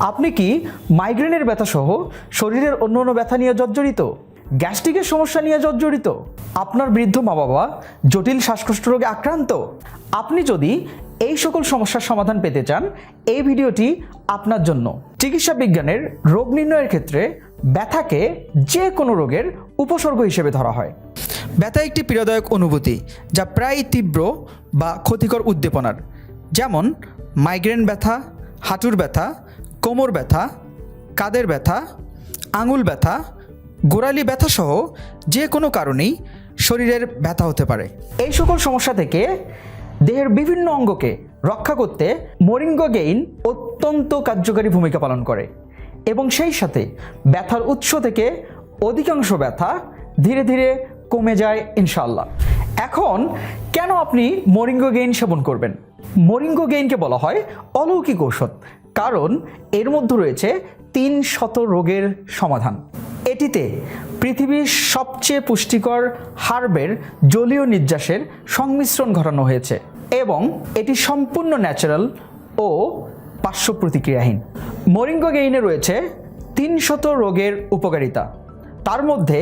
আপনি কি মাইগ্রেনের ব্যথা সহ শরীরের অন্য অন্য ব্যথা নিয়ে জর্জরিত? গ্যাস্ট্রিকের সমস্যা নিয়ে জর্জরিত? আপনার বৃদ্ধ মা বাবা জটিল শ্বাসকষ্ট রোগে আক্রান্ত? আপনি যদি এই সকল সমস্যার সমাধান পেতে চান, এই ভিডিওটি আপনার জন্য। চিকিৎসা বিজ্ঞানের রোগ নির্ণয়ের ক্ষেত্রে ব্যথাকে যে কোনো রোগের উপসর্গ হিসেবে ধরা হয়। ব্যথা একটি পীড়াদায়ক অনুভূতি যা প্রায় তীব্র বা ক্ষতিকর উদ্দীপনার। যেমন মাইগ্রেন ব্যথা, হাঁটুর ব্যথা কোমর ব্যথা, কাদের ব্যথা, আঙুল ব্যথা, গোড়ালি ব্যথা সহ যে কোনো কারণেই শরীরের ব্যথা হতে পারে। এই সকল সমস্যা থেকে দেহের বিভিন্ন অঙ্গকে রক্ষা করতে মরিঙ্গো গেইন অত্যন্ত কার্যকারী ভূমিকা পালন করে এবং সেই সাথে ব্যথার উৎস থেকে অধিকাংশ ব্যথা ধীরে ধীরে কমে যায় ইনশাল্লাহ এখন কেন আপনি মরিঙ্গো গেইন সেবন করবেন? মরিঙ্গো গেইনকে বলা হয় অলৌকিক ঔষধ, কারণ এর মধ্যে রয়েছে তিন শত রোগের সমাধান। এটিতে পৃথিবীর সবচেয়ে পুষ্টিকর হার্বের জলীয় নির্যাসের সংমিশ্রণ ঘটানো হয়েছে এবং এটি সম্পূর্ণ ন্যাচারাল ও পার্শ্ব প্রতিক্রিয়াহীন মরিঙ্গো গেইনে রয়েছে তিনশত রোগের উপকারিতা। তার মধ্যে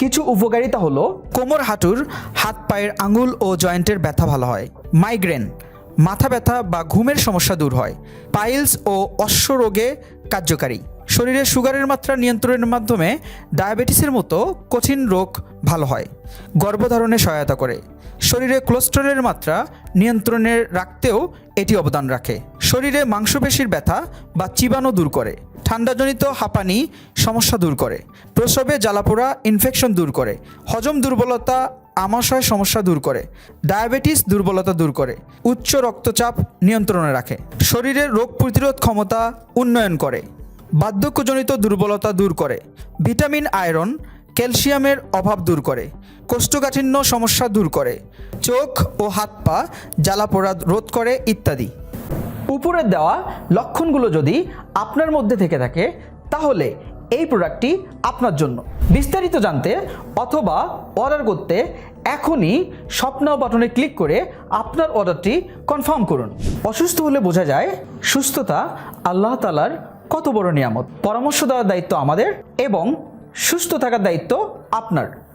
কিছু উপকারিতা হলো কোমর হাঁটুর, হাত পায়ের আঙুল ও জয়েন্টের ব্যথা ভালো হয়, মাইগ্রেন মাথা ব্যথা বা ঘুমের সমস্যা দূর হয়। পাইলস ও অশ্ব রোগে কার্যকারী। শরীরে সুগারের মাত্রা নিয়ন্ত্রণের মাধ্যমে ডায়াবেটিসের মতো কঠিন রোগ ভালো হয়। গর্ভধারণে সহায়তা করে। শরীরে কোলেস্টেরলের মাত্রা নিয়ন্ত্রণে রাখতেও এটি অবদান রাখে। শরীরে মাংসপেশির ব্যথা বা চিবানো দূর করে। ঠান্ডাজনিত হাঁপানি সমস্যা দূর করে। প্রসবে জ্বালাপোড়া, ইনফেকশন দূর করে। হজম দুর্বলতা আমাশয় সমস্যা দূর করে, ডায়াবেটিস দুর্বলতা দূর করে, উচ্চ রক্তচাপ নিয়ন্ত্রণে রাখে, শরীরের রোগ প্রতিরোধ ক্ষমতা উন্নয়ন করে, বার্ধক্যজনিত দুর্বলতা দূর করে, ভিটামিন, আয়রন, ক্যালসিয়ামের অভাব দূর করে, কোষ্ঠকাঠিন্য সমস্যা দূর করে, চোখ ও হাত পা জ্বালাপোড়া রোধ করে ইত্যাদি। উপরের দেওয়া লক্ষণগুলো যদি আপনার মধ্যে থেকে থাকে, তাহলে এই প্রোডাক্টটি আপনার জন্য। বিস্তারিত জানতে অথবা অর্ডার করতে এখনই স্বপ্ন বাটনে ক্লিক করে আপনার অর্ডারটি কনফার্ম করুন। অসুস্থ হলে বোঝা যায় সুস্থতা আল্লাহ তালার কত বড় নিয়ামত। পরামর্শ দেওয়ার দায়িত্ব আমাদের এবং সুস্থ থাকার দায়িত্ব আপনার।